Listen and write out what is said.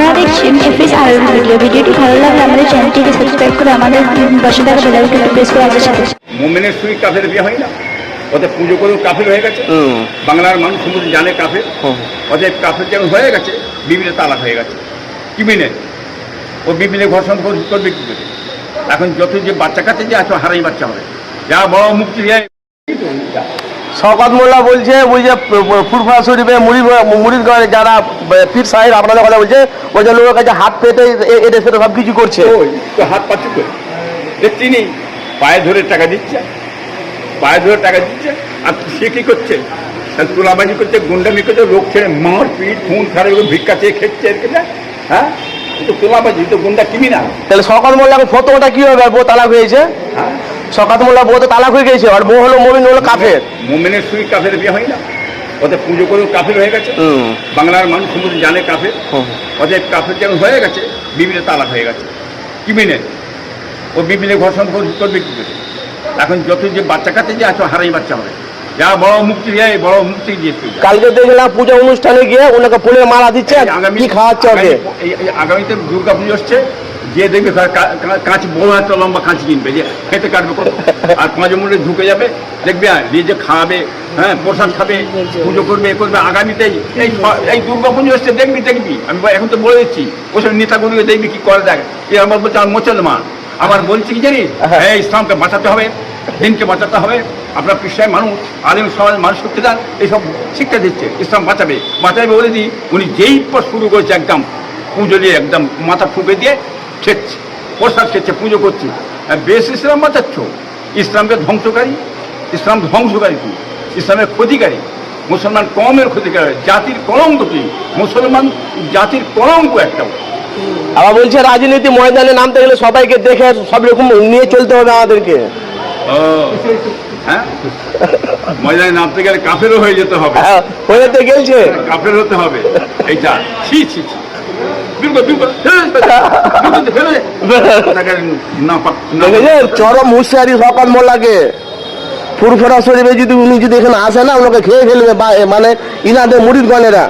আপনারা দেখছেন এফএস আর ভিডিও ভিডিওটি ভালো লাগলে আমাদের চ্যানেলটিকে সাবস্ক্রাইব করে আমাদের পাশে থাকা বেল আইকনটি প্রেস করে আমাদের সাথে মোমেনের সঙ্গে কাফের বিয়ে হয় না অতএব পুজো করেও কাফের হয়ে গেছে। বাংলার মানুষ সমস্ত জানে কাফের। অতএব কাফের যেমন হয়ে গেছে বিবিনে তালাক হয়ে গেছে। কি মিনে? ও বিবিনে ঘর্ষণ কর- করবে কি করে এখন যত যে বাচ্চা কাছে যে এত হারাই বাচ্চা হবে। যা বড় মুক্তি দেয়। শওকত মোল্লা বলছে ওই যে ফুরফা শরীফে মুড়ি মুড়ির ঘরে যারা পীর সাহেব আপনাদের কথা বলছে ওই যে লোকের কাছে হাত পেতে এটা সেটা সব কিছু করছে। ওই তো হাত পাচ্ছ করে দেখছি নি পায়ে ধরে টাকা দিচ্ছে পায়ে ধরে টাকা দিচ্ছে আর সে কি করছে? তোলাবাজি করছে গুন্ডামি করছে লোক ছেড়ে মার পিট খুন খারে ভিক্ষা চেয়ে খেচ্ছে এর কেটে হ্যাঁ? তো তোলাবাজি তো গুন্ডা কিমি না তাহলে শওকত মোল্লা ফতোটা কি হবে তালাক হয়েছে? হ্যাঁ? শওকত মোল্লা বউ তো তালাক হয়ে গেছে আর বউ হলো মমিন হলো কাফের। মোমেনের সঙ্গে কাফের বিয়ে হয় না। অতএব পুজো করেও কাফের হয়ে গেছে। বাংলার মানুষ সমস্ত জানে কাফের। অতএব কাফের যেমন হয়ে গেছে বিবিনে তালাক হয়ে গেছে। কি মিনে ও বিবিনে ঘর্ষণ কর- করবে কি করে? এখন যত যে বাচ্চা কাছে যে এত হারাই বাচ্চা হবে। যা বড় মুক্তি দেয় বড় মুক্তি দিয়ে তুই যা। কালকে দেখলাম পূজা অনুষ্ঠানে গিয়ে ওনাকে ফুলের মালা দিচ্ছে আর এই আগামী কি খাওয়াচ্ছে ওকে। আগামী- এই- এই আগামীতে দুর্গা পুজো হচ্ছে যে দেখবে কা- কাঁচ বড় একটা লম্বা কাঁচ কিনবে যে খেতে কাটবে কত। আর পাঁচ মূল্যে ঢুকে যাবে দেখবে আর নিজে খাওয়াবে হ্যাঁ প্রসাদ খাবে পুজো করবে এ করবে আগামীতে এই এই দুর্গা পুজো হচ্ছে দেখবি দেখবি। আমি এখন তো বলে দিচ্ছি ওসব নেতাগুলোকে দেখবি কি করে দেখ। এ আমার বলছে আমার মুসলমান আবার বলছি কি জানিস? হ্যাঁ ইসলামকে বাঁচাতে হবে দিনকে বাঁচাতে হবে। আপনার পেশায় মানুষ আলিম সমাজ মানুষ করতে দেন এইসব শিক্ষা দিচ্ছে ইসলাম বাঁচাবে। বাঁচাবে বলে দিই উনি যেই পর শুরু করেছে একদম পুজো দিয়ে একদম মাথা ফুঁকে দিয়ে ঠেকছে প্রসাদ খেচ্ছে পুজো করছে। আর বেশ ইসলাম বাঁচাচ্ছ। ইসলামকে ধ্বংসকারী ইসলাম ধ্বংসকারী কি ইসলামের ক্ষতিকারী মুসলমান কমের ক্ষতিকারী জাতির কলঙ্ক কি মুসলমান জাতির কলঙ্ক একটা। আবার বলছে রাজনীতি ময়দানে নামতে গেলে সবাইকে দেখে সব রকম নিয়ে চলতে হবে আমাদেরকে। হ্যাঁ? ময়দানে নামতে গেলে কাফেরও হয়ে যেতে হবে। হ্যাঁ, হয়ে তো গেলছে। কাফের হতে হবে। এইটা ছি ছি ছি। চরম হুঁশিয়ারি সকাল মোল্লাকে ফুরফুরা শরীফে যদি উনি যদি এখানে আসে না ওনাকে খেয়ে ফেলবে মানে ইনাদের মুড়ির গনেরা